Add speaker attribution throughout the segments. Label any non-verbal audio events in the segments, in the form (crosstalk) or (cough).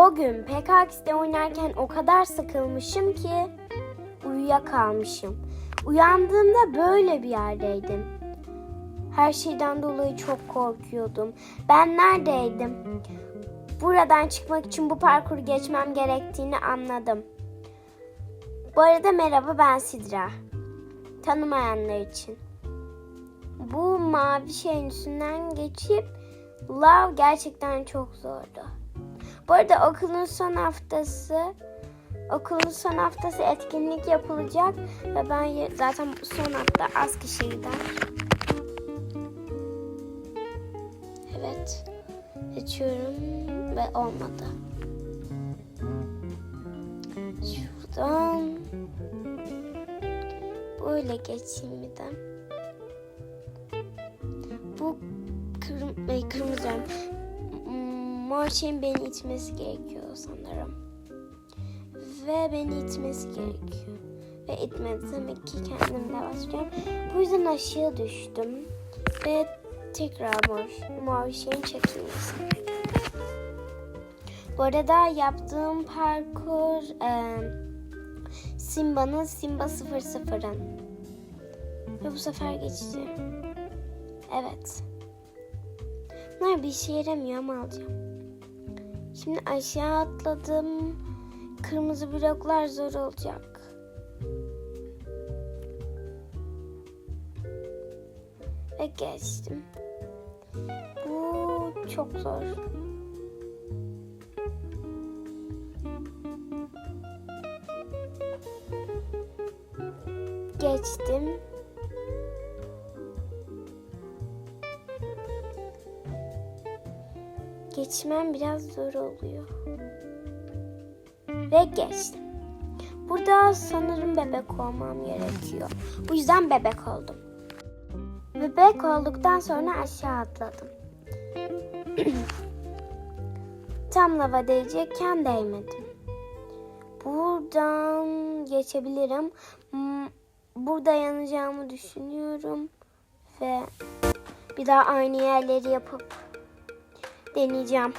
Speaker 1: O gün PKX'de oynarken o kadar sıkılmışım ki uyuyakalmışım. Uyandığımda böyle bir yerdeydim. Her şeyden dolayı çok korkuyordum. Ben neredeydim? Buradan çıkmak için bu parkuru geçmem gerektiğini anladım. Bu arada merhaba ben Sidra. Tanımayanlar için. Bu mavi şeyin üstünden geçip lav gerçekten çok zordu. Bu arada okulun son haftası okulun son haftası etkinlik yapılacak ve ben zaten son hafta az kişi gider. Evet. Geçiyorum ve olmadı. Şuradan böyle geçeyim bir de. Bu kırm kırmızı mor şeyin beni itmesi gerekiyor sanırım. Ve beni itmesi gerekiyor. Ve itmedi demek ki kendimde basacağım. Bu yüzden aşağı düştüm. Ve tekrar mor, mor şeyin çekilmesi. Bu arada yaptığım parkur e, Simba'nın Simba 00'ın. Ve bu sefer geçeceğim. Evet. Bunlar bir işe yaramıyor ama alacağım. Şimdi aşağı atladım. Kırmızı bloklar zor olacak. Ve geçtim. Bu çok zor. Geçtim. Geçmem biraz zor oluyor. Ve geçtim. Burada sanırım bebek olmam gerekiyor. Bu yüzden bebek oldum. Bebek olduktan sonra aşağı atladım. (clears throat) Tam lava değecekken değmedim. Buradan geçebilirim. Hmm, Burada yanacağımı düşünüyorum. Ve bir daha aynı yerleri yapıp deneyeceğim.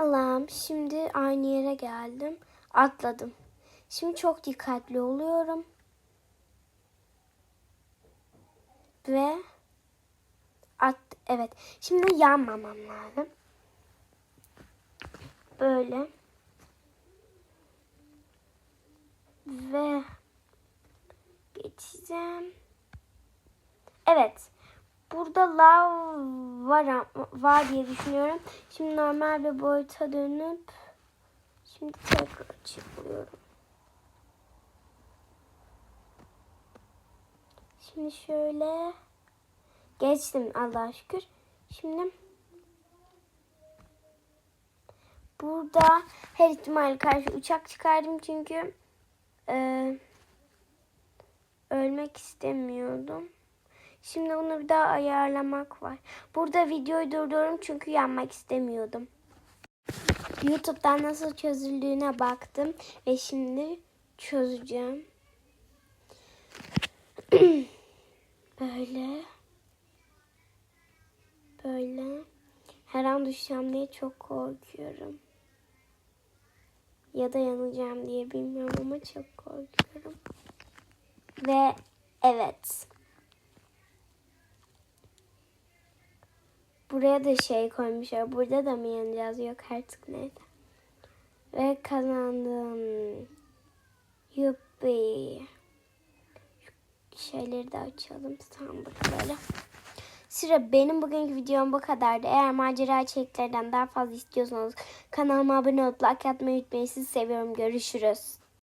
Speaker 1: Allah'ım şimdi aynı yere geldim. Atladım. Şimdi çok dikkatli oluyorum. Ve at evet. Şimdi yanmamam lazım. Böyle. Ve geçeceğim. Evet. Burada lav var, var diye düşünüyorum. Şimdi normal bir boyuta dönüp şimdi tekrar çıkıyorum. Şimdi şöyle geçtim Allah'a şükür. Şimdi burada her ihtimale karşı uçak çıkardım çünkü eee, ölmek istemiyordum. Şimdi bunu bir daha ayarlamak var. Burada videoyu durduruyorum çünkü yanmak istemiyordum. YouTube'dan nasıl çözüldüğüne baktım ve şimdi çözeceğim. (clears throat) Böyle. Böyle. Her an düşeceğim diye çok korkuyorum. Ya da yanacağım diye bilmiyorum ama çok korkuyorum. Ve evet. Buraya da şey koymuşlar. Burada da mı yanacağız? Yok artık neyse. Ve kazandım. Yuppi. Şeyleri de açalım. Sandık böyle. Sıra benim bugünkü videom bu kadardı. Eğer macera içeriklerden daha fazla istiyorsanız kanalıma abone olup like atmayı unutmayın. Sizi seviyorum. Görüşürüz.